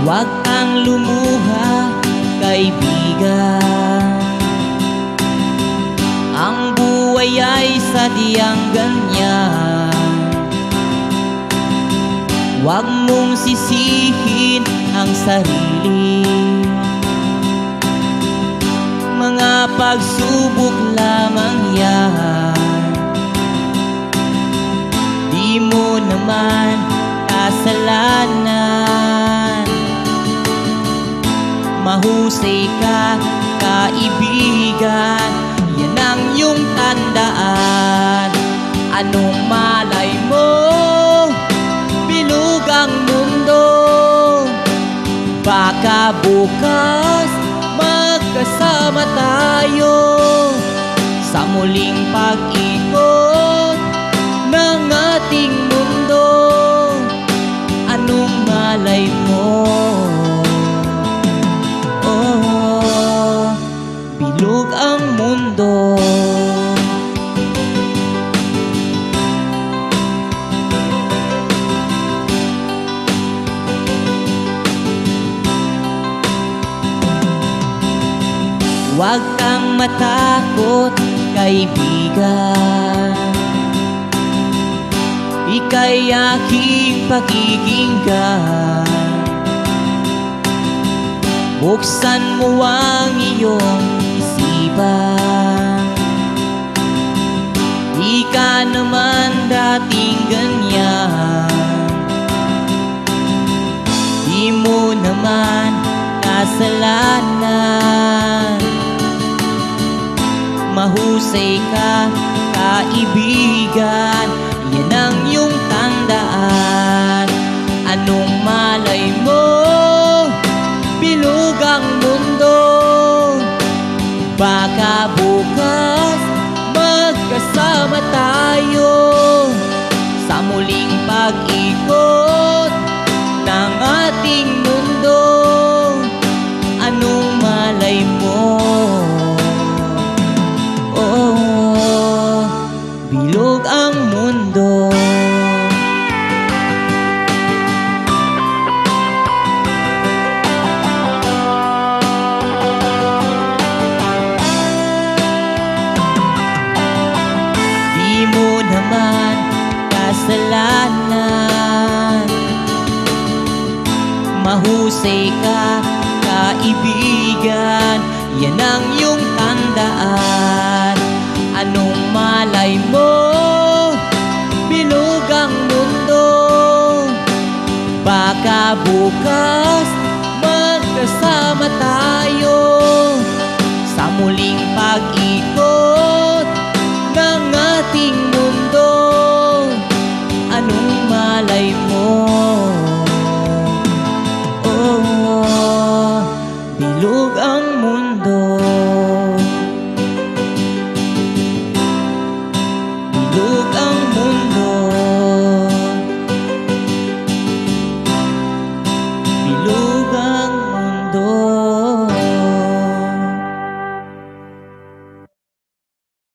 Huwag kang lumuha, kaibigan. Ang buhay ay sadyang ganyan. Huwag mong sisihin ang sarili. Mga pagsubok lamang yan. Di mo naman kasalanan Mahusay ka, kaibigan. Yan ang iyong tandaan. Anong malay mo? Bilog ang mundo. Baka bukas magkasama tayo. Sa muling pag-ikot ng ating mundo. Anong malay mo? Ang mundo. Huwag kang matakot, kaibigan. Ika'y aking pakikinggan Buksan mo ang iyong dating ganyan. Di mo naman kasalanan. Mahusay ka, kaibigan. Yan ang iyong tandaan. Anong malay mo? Bilog ang mundo. Baka bukas magkasama tayo malay mo? Oh, bilog ang mundo Di mo naman kasalanan Mahusay ka, Bukas magkasama tayo. Sa muling pag-ikot ng ating